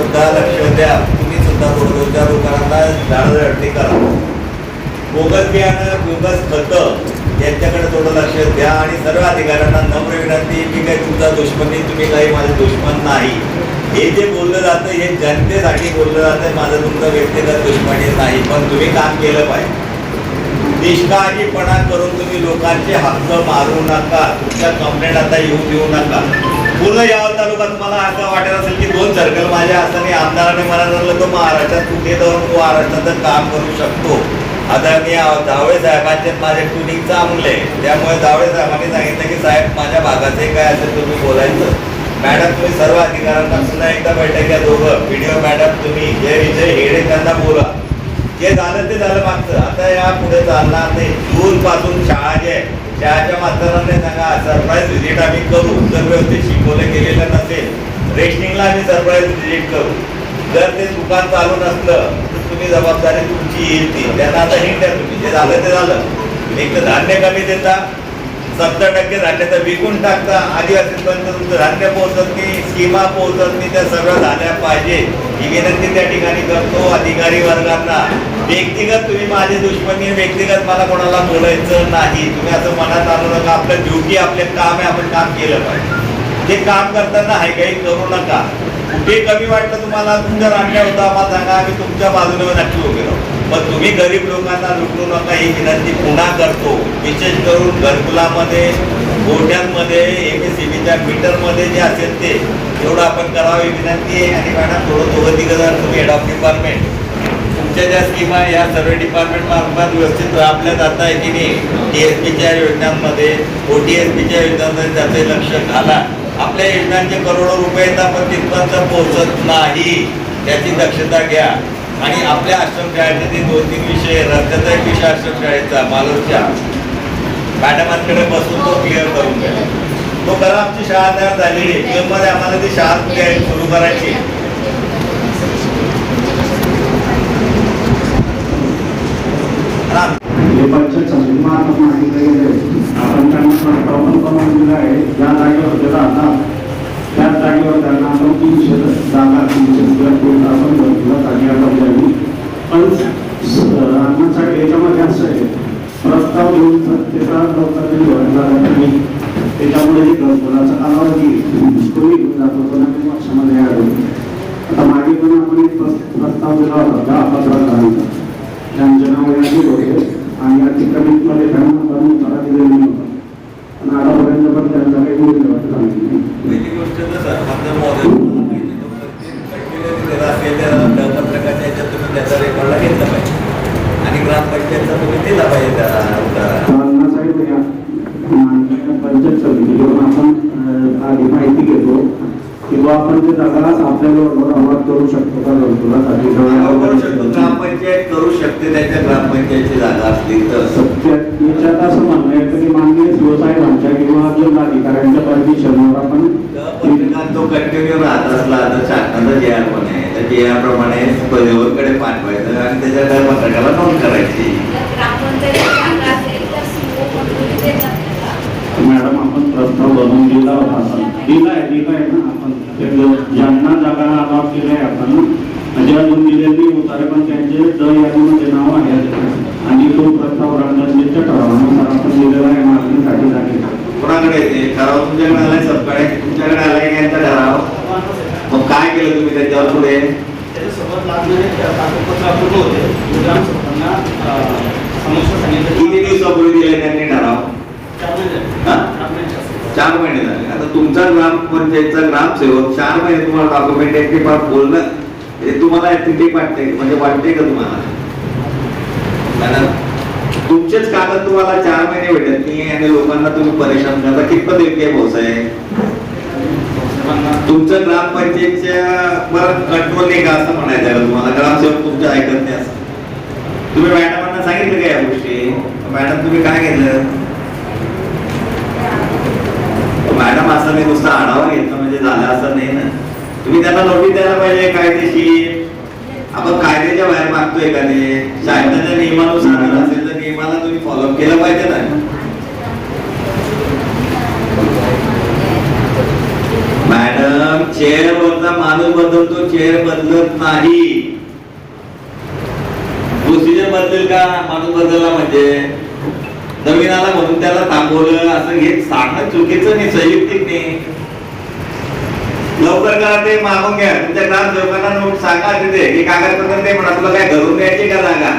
सुद्धा लक्ष द्या. तुम्ही सुद्धा थोडं तुमच्या झाडझडती करा. बोगस बियाणं बोगस खतं यांच्याकडे थोडं लक्ष द्या आणि सर्व अधिकाऱ्यांना नम्र विनंती मी काही तुमचा दुश्मनी तुम्ही काही माझे दुश्मन नाही. हे जे बोललं जातं हे जनतेसाठी बोललं जातं माझं तुमचं व्यक्तिगत दुश्मनी नाही. पण तुम्ही काम केलं पाहिजे. निष्काळजीपणा करून तुम्ही लोकांचे हक्क मारू नका. तुमच्या कंप्लेंट आता येऊ देऊ नका. पूर्ण यावर तालुका तुम्हाला असं वाटत असेल की दोन सर्कल माझ्या हाताने आमदाराने मला झालं तो महाराष्ट्रात कुठे जाऊन तो महाराष्ट्राचं काम करू शकतो. आता मी जावळे साहेबांचे माझे ट्युनिंग चांगले आहे. त्यामुळे जावळे साहेबांनी सांगितलं की साहेब माझ्या भागाचे काय असेल तुम्ही बोलायचं. मॅडम तुम्ही सर्व अधिकाऱ्यांना पुन्हा एकदा बैठक घ्या दोघं. व्हिडिओ मॅडम तुम्ही जय विजय हेडे त्यांना बोला. जे झालं ते झालं मागचं. आता या पुढे चालणार नाही. जून पासून शाळा जे आहे, शाळेच्या मास्तरांनी सांगा सरप्राईज व्हिजिट आम्ही करू. जर व्यवस्थित शिकवलं गेलेलं नसेल रेशनिंगला आम्ही सरप्राईज व्हिजिट करू. जर ते दुकान चालू नसलं तर तुम्ही जबाबदारी तुमची येईल ती. त्यांना आता हिंट द्या तुम्ही. जे झालं ते झालं. एक तर धान्य कमी देता सत्तर टक्के धान्य तर विकून टाकता. आदिवासीपर्यंत तुमचं धान्य पोहोचत नाही सीमा पोहोचत नाही त्या सगळं झाल्या पाहिजे. ही विनंती त्या ठिकाणी करतो अधिकारी वर्गांना. व्यक्तिगत तुम्ही माझे दुश्मनी व्यक्तिगत मला कोणाला बोलायचं नाही. तुम्ही असं मनात आणू नका. आपलं ड्युटी आपले काम आहे आपण काम केलं पाहिजे. ते काम करताना हाय काही करू नका. कुठे कमी वाटलं तुम्हाला? तुमच्या रांग्या होता. आम्हाला सांगा आम्ही तुमच्या बाजूने नक्की उभे राहू. पण तुम्ही गरीब लोकांना लुटू नका ही विनंती पुन्हा करतो. विशेष करून घरकुलामध्ये गोठ्यांमध्ये एम एस सी बीच्या मीटरमध्ये जे असेल ते तेवढं आपण करावी विनंती आहे. आणि मॅडम थोडं दोघं तिघं तुम्ही हेड ऑफ डिपार्टमेंट तुमच्या ज्या स्कीमा आहे, या सर्व डिपार्टमेंट मार्फत व्यवस्थित राबल्या जात आहे की नाही टी एस पीच्या योजनांमध्ये ओ टी एस पीच्या योजनांमध्ये त्याचे लक्ष घाला. आपल्या योजनांचे करोडो रुपये आहेत, आपण तिथपर्यंत पोहोचत नाही. त्याची दक्षता घ्या. आणि आपल्या आश्रमशाळेचे ते दोन तीन विषय रस्त्याचा एक विषय आश्रमशाळेचा मालूरच्या मॅडमांकडे बसून तो क्लिअर करून घ्या तो करा आमची शाळा तयार झालेली आहे. जूनमध्ये आम्हाला ती शाळा कुठे आहे सुरू करायची आपण त्यांना प्रस्ताव करून दिलं आहे. या जागेवर ते आता त्या जागेवर त्यांना आपण तीनशे जागा तीनशे स्क्वेअर फूट आपण किंवा जागेवर आपण द्यावी पण स- याच्यामध्ये असं आहे प्रस्ताव देऊन त्याचा लवकर निवडला नाही. त्याच्यामुळे जे घरकुलाचा कालावधी कमी होऊन जातो तो नवीन वर्षामध्ये ऍड होतो आता मागे पण आपण एक प्रस्ताव दिला होता दहा पंधरा जणांचा त्यांचे नावाने यादी होते आणि अतिक्रमितमध्ये त्यांना पण उतारा दिलेला नव्हता पण आतापर्यंत पण त्यांचा काही विल्हेवाट झाली नाही पहिली गोष्ट तर सरपंच महोदय तुम्हाला माहिती आहे, तो प्रत्येक कंटिन्युअली त्याला असेल त्या पत्रकाच्या ह्याच्यात तुम्ही त्याचा रेकॉर्डला घेतला पाहिजे. आणि ग्रामपंचायतचा तुम्ही दिला पाहिजे त्याला पंचायत समितीकडून आपण आधी माहिती घेतो किंवा आपण ते जागा आपल्याबरोबर आवाज करू शकतो का आपण शकतो. ग्रामपंचायत करू शकते त्याच्या ग्रामपंचायतची जागा असली तर. याच्यात असं म्हणणं आहे की माननीय शिवसाहेबांच्या किंवा जिल्हाधिकाऱ्यांच्या परमिशनवर आपण पत्रकार तो कंटिन्यू राहत असला तर शासनाचा जे आर पण आहे. त्या जे आर प्रमाणे कडे पाठवायचं आणि त्याच्या त्या पत्रकाला नोंद करायची. मॅडम आपण प्रस्ताव बनवून दिला होता आपण. दिलाय दिलाय ना आपण. ज्यांना जागा अलॉट केल्या आहे आपण. म्हणजे अजून दिलेली उतारे पण त्यांचे द यादीमध्ये नाव आहे. आणि तो प्रस्ताव रणजितच्या ठरावानुसार आपण दिलेला आहे मागणीसाठी जागेचा. कोणाकडे ठराव तुमच्याकडे आलाय सबकडे तुमच्याकडे आलाय यांचा ठराव? काय केलं पुढे त्याच्यासोबत लागणारे कागदपत्र अपूर्ण होते. ग्रामसेवकांना अं, समस्या सांगितलं किती दिवसापूर्वी दिले त्यांनी ठराव? चार महिने. झाले. आता तुमचा ग्रामपंचायतचा ग्रामसेवक चार महिने तुम्हाला डॉक्युमेंट एक पाठ बोलणं हे तुम्हाला ठीक वाटते म्हणजे वाटते का तुम्हाला? तुमचेच कागद तुम्हाला चार महिने भेटत नाही आणि लोकांना तुम्ही परेशान करता. कितपत योग्य आहे तुमच्या साहेबांना तुमचं ग्रामपंचायतच्या बरं कंट्रोल नाही का असं म्हणायचं का तुम्हाला? ग्रामसेवक तुमच्या ऐकत नाही असं. तुम्ही मॅडमांना सांगितलं का या गोष्टी? मॅडम तुम्ही काय केलं मॅडम असं मी नुसतं आढावा घेतलं म्हणजे झालं असं नाही ना. तुम्ही त्यांना नोटीस द्यायला पाहिजे कायदेशीर. आपण कायद्याच्या बाहेर मागतोय एखादे शासनाच्या नियमानुसार जर असेल तर नियमाला तुम्ही फॉलोअप केलं पाहिजे ना मॅडम चेअरवरचा माणूस बदलतो चेअर बदलत नाही. प्रोसिजर बदलेल का? माणूस बदलला म्हणजे? नवीन आला म्हणून त्याला थांबवलं असं हे सांगणं चुकीचं नाही संयुक्तिक नाही. लवकर करा ते मागून घ्या. तुमच्या ग्रामसेवकांना नोट सांगा तिथे. हे कागदपत्र ते म्हणा तुला काय घरून द्यायची का जागा?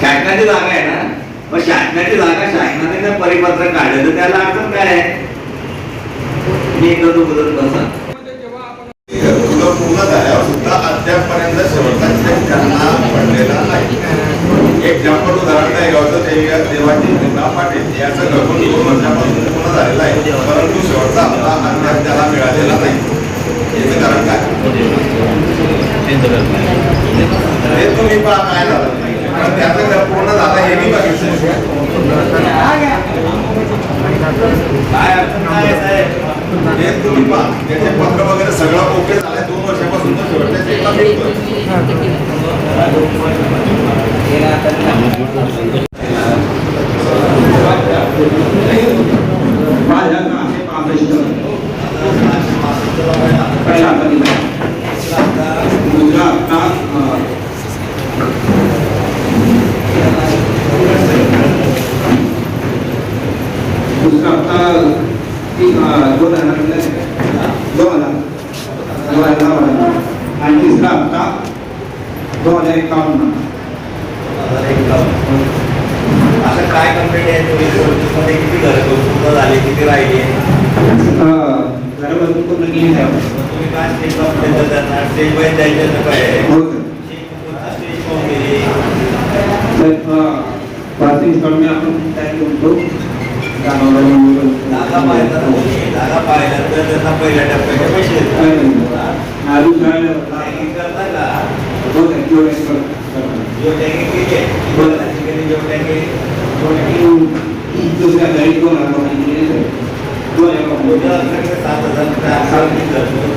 शासनाची जागा आहे ना? मग शासनाची जागा शासनाने जर परिपत्रक काढलं तर त्याला अडचण काय आहे? मी एकदा तो बदल बसा. तुला पूर्ण झाल्यावर सुद्धा अद्यापपर्यंत शेवटचा check त्यांना पडलेला नाही. एक उदाहरण काय गावचं देवी देवाची निंदा पाटील याचं घरकुल दोन वर्षापासून पूर्ण झालेलं आहे. परंतु शेवटचा हप्ता अद्याप त्याला मिळालेला नाही. याचं कारण काय? हे तुम्ही पहा काय झालं? पण त्याचं घर पूर्ण झालं हे मी बघितलं. काय पत्र वगैरे सगळं ओके झालंय दोन वर्षापासून तो शेवटच्या चेकला भेटतोय हजार दोन हजार दोन हजार दोन हजार आणि तिसरा हप्ता दोन हजार एकावन्न आता काय कंप्लेंट आहे तुम्ही मध्ये किती घर पूर्ण झाले किती राहिले घराबाजून पूर्ण केली तुम्ही काय स्टेज कंप्लेंट स्टेज द्यायचं काय हो सर स्टेज पाहून गेली पाच आपण जागा पाहिला जागा पाहिला तर त्यांना पहिल्या टप्प्याचे पैसे देतात करता का जिओ टॅगिंग केली आहे किती दुसऱ्या दोन सात हजार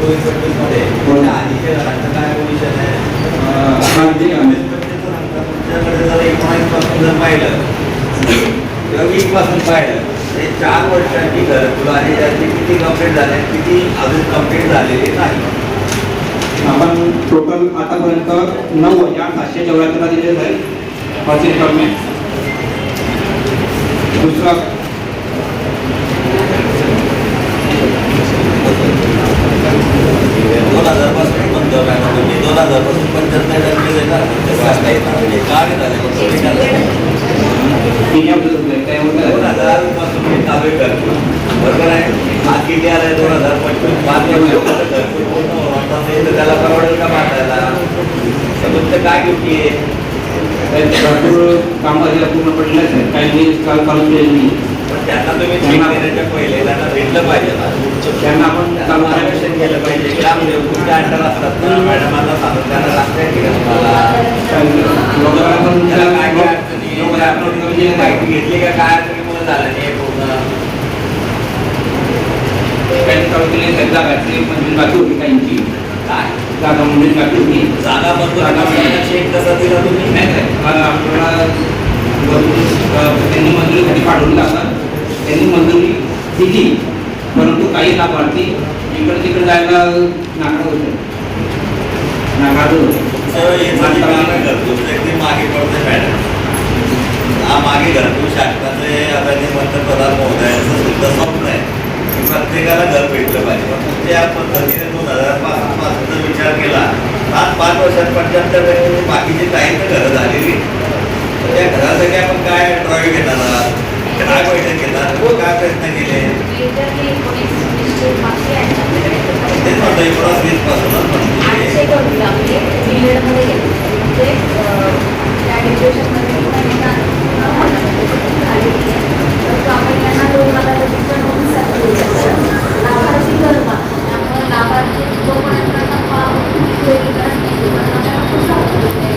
चोवीस पंचवीसमध्ये. आधीच्या घराचं काय पोझिशन आहे तुमच्याकडे जर एकोणावीसपासून जर पाहिलं किंवा वीसपासून पाहिलं हे चार वर्षांची घर तुला आणि त्याची किती कंप्लीट झाले किती अजून कंप्लीट झालेली नाही? आपण टोटल आतापर्यंत नऊ हज़ार सातशे चौऱ्याहत्तर दिलेलं आहे फ़र्स्ट इन्स्टॉलमेंट दुसरा दोन हज़ार पासून म्हणतो दोन हज़ार पासून पंच्याहत्तर टक्के देणार. कसं काय झाले? दोन हजारपासून मी चालू आहे घरकुल. बरोबर आहे आज किती आलाय दोन हजार पंचवीस पाच तर त्याला परवडेल का बांधायला तर काय ड्युटी आहे भरपूर कामगार पूर्ण पडलेलं आहे काही काल चालू केलेली पण त्यांना तुम्ही check देण्याच्या पहिले त्यांना भेटलं पाहिजे त्यांना आपण त्यांना चालू मार्गदर्शन केलं पाहिजे ग्रामदेव तुमच्या अंडर असतात ना मॅडमांना सांगून त्यांना सांगता येते का तुम्हाला लोकांना पण काय काय करून दिलेलं आहे. माहिती घेतली का? काय अडचणीमुळे झालं नाही पूर्ण काही चालू केले तर जागाची मंजूर बाकी होती काहींची. काय? जागा मंजूर बाकी होती. जागा मंजूर करताना चेक कसा दिला तुम्ही? नाही नाही. मला आपल्याला भरपूर, अ, त्यांनी मंजुरीसाठी पाठवून टाकलं त्यांनी मंजुरी दिली परंतु काही लाभार्थी इकडे तिकडे जायला नाकार होते. नाकार होते. मागे पडते मॅडम हा मागे घरकुल शासनाचे आदरणीय पंतप्रधान महोदयांचं सुद्धा स्वप्न आहे की प्रत्येकाला घर भेटलं पाहिजे. पण तुमच्या पद्धतीने दोन हजारपासून पासूनचा विचार केला आज पाच वर्षांपर्यंत बाकीची काही तर घरं झालेली तर त्या घरासाठी आपण काय ड्रॉइंग घेणार आहात? काय बैठक घेणार व काय प्रयत्न केले तेच म्हणतो एकोणास वीस पासूनच म्हणतो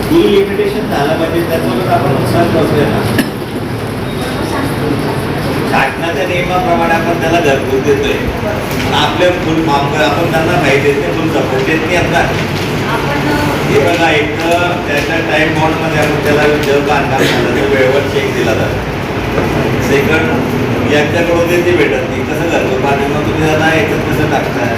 ही लिमिटेशन झालं म्हणजे त्याच्यावर आपण नुकसान पोहोचूया ना शासनाच्या नियमाप्रमाणे आपण त्याला घरकुल देतोय आणि माफ आपण त्यांना काही देत नाही सपोर्ट देत नाही आता. हे बघा एक त्याच्या टाईम बॉन्डमध्ये आपण त्याला जर बांधकाम झालं तर वेळेवर चेक दिला जातो. सेकंड यांच्याकडून ते भेटत नाही. कसं बांधून मग तुम्ही त्यांना याच्यात कसं टाकताय?